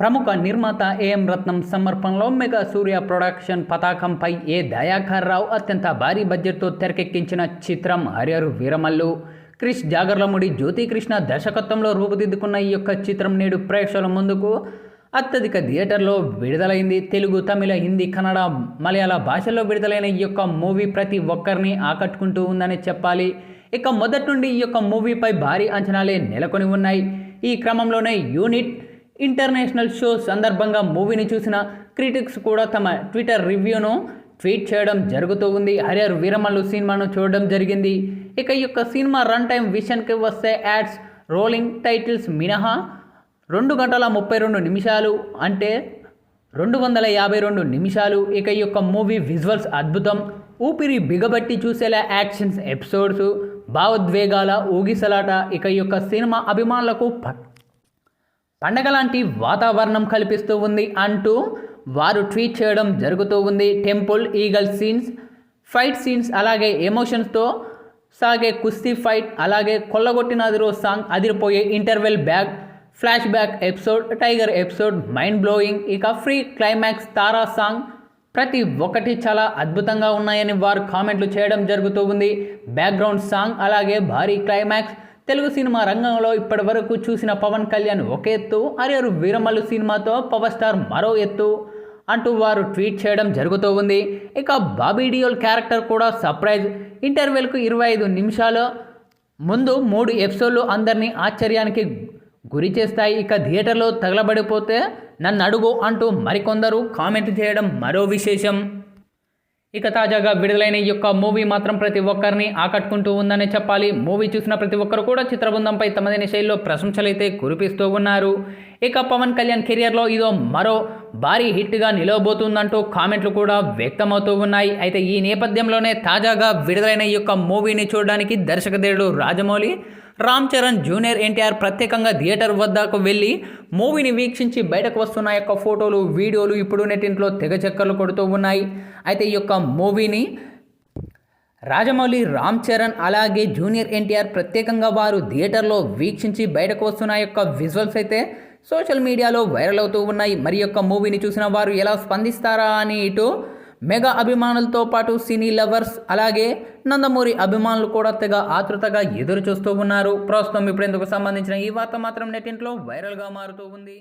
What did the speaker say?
ప్రముఖ నిర్మాత ఏఎం రత్నం సమర్పణలో మెగా సూర్య ప్రొడక్షన్ పతాకంపై ఏ దయాకర్ రావు అత్యంత భారీ బడ్జెట్తో తెరకెక్కించిన చిత్రం హరియరు వీరమల్లు. క్రిష్ జాగర్లముడి జ్యోతికృష్ణ దర్శకత్వంలో రూపుదిద్దుకున్న ఈ యొక్క చిత్రం నేడు ప్రేక్షకుల ముందుకు అత్యధిక థియేటర్లో విడుదలైంది. తెలుగు తమిళ హిందీ కన్నడ మలయాళ భాషల్లో విడుదలైన ఈ యొక్క మూవీ ప్రతి ఒక్కరిని ఆకట్టుకుంటూ ఉందని చెప్పాలి. ఇక మొదటి నుండి ఈ యొక్క మూవీపై భారీ అంచనాలే నెలకొని ఉన్నాయి. ఈ క్రమంలోనే యూనిట్ ఇంటర్నేషనల్ షో సందర్భంగా మూవీని చూసిన క్రిటిక్స్ కూడా తమ ట్విట్టర్ రివ్యూను ట్వీట్ చేయడం జరుగుతూ ఉంది. హరియర్ వీరమల్లు సినిమాను చూడడం జరిగింది. ఇక ఈ యొక్క సినిమా రన్ టైం విషన్కి వస్తే యాడ్స్ రోలింగ్ టైటిల్స్ మినహా రెండు గంటల ముప్పై రెండు నిమిషాలు అంటే రెండు వందల యాభై రెండు నిమిషాలు. ఇక ఈ యొక్క మూవీ విజువల్స్ అద్భుతం. ఊపిరి బిగబట్టి చూసేలా యాక్షన్స్ ఎపిసోడ్స్ భావోద్వేగాల ఊగిసలాట. ఇక ఈ యొక్క సినిమా అభిమానులకు పండగలాంటి పండగ లాంటి వాతావరణం కల్పిస్తూ ఉంది అంటూ వారు ట్వీట్ చేయడం జరుగుతూ ఉంది. Temple eagle scenes fight scenes అలాగే ఎమోషన్స్తో సాగే కుస్తీ ఫైట్ అలాగే కొల్లగొట్టిన అదిరో సాంగ్ అదిరిపోయే interval bang flashback episode tiger episode mind blowing ఇక ఫ్రీ క్లైమాక్స్ తారా సాంగ్ ప్రతి ఒక్కటి చాలా అద్భుతంగా ఉన్నాయని వారు కామెంట్లు చేయడం జరుగుతూ ఉంది. బ్యాక్గ్రౌండ్ సాంగ్ అలాగే భారీ క్లైమాక్స్ తెలుగు సినిమా రంగంలో ఇప్పటి వరకు చూసిన పవన్ కళ్యాణ్ ఒక ఎత్తు అరియరు వీరమల్లు సినిమాతో పవర్ స్టార్ మరో ఎత్తు అంటూ వారు ట్వీట్ చేయడం జరుగుతూ ఉంది. ఇక బాబీ డియోల్ క్యారెక్టర్ కూడా సర్ప్రైజ్. ఇంటర్వెల్కు ఇరవై ఐదు నిమిషాలు ముందు మూడు ఎపిసోడ్లు అందరినీ ఆశ్చర్యానికి గురి చేస్తాయి. ఇక థియేటర్లో తగలబడిపోతే నన్ను అడుగు అంటూ మరికొందరు కామెంట్ చేయడం మరో విశేషం. ఇక తాజాగా విడుదలైన ఈ యొక్క మూవీ మాత్రం ప్రతి ఒక్కరిని ఆకట్టుకుంటూ ఉందనే చెప్పాలి. మూవీ చూసిన ప్రతి ఒక్కరు కూడా చిత్రబృందంపై తమదైన శైలిలో ప్రశంసలైతే కురిపిస్తూ ఉన్నారు. ఇక పవన్ కళ్యాణ్ కెరియర్లో ఇదో మరో భారీ హిట్గా నిలవబోతుందంటూ కామెంట్లు కూడా వ్యక్తమవుతూ ఉన్నాయి. అయితే ఈ నేపథ్యంలోనే తాజాగా విడుదలైన ఈ యొక్క మూవీని చూడడానికి దర్శకధేయుడు రాజమౌళి రామ్ చరణ్ జూనియర్ ఎన్టీఆర్ ప్రత్యేకంగా థియేటర్ వద్దకు వెళ్ళి మూవీని వీక్షించి బయటకు వస్తున్న యొక్క ఫోటోలు వీడియోలు ఇప్పుడు నెట్టింట్లో తెగ చక్కర్లు కొడుతూ ఉన్నాయి. అయితే ఈ యొక్క మూవీని రాజమౌళి రామ్ చరణ్ అలాగే జూనియర్ ఎన్టీఆర్ ప్రత్యేకంగా వారు థియేటర్లో వీక్షించి బయటకు వస్తున్న యొక్క విజువల్స్ అయితే సోషల్ మీడియాలో వైరల్ అవుతూ ఉన్నాయి. మరి యొక్క మూవీని చూసిన వారు ఎలా స్పందిస్తారా అని ఇటు మెగా అభిమానులతో పాటు సినీ లవర్స్ అలాగే నందమూరి అభిమానులు కూడా తెగ ఆతృతగా ఎదురు చూస్తూ ఉన్నారు. ప్రస్తుతం ఇప్పుడు ఇందుకు సంబంధించిన ఈ వార్త మాత్రం నెట్టింట్లో వైరల్గా మారుతూ ఉంది.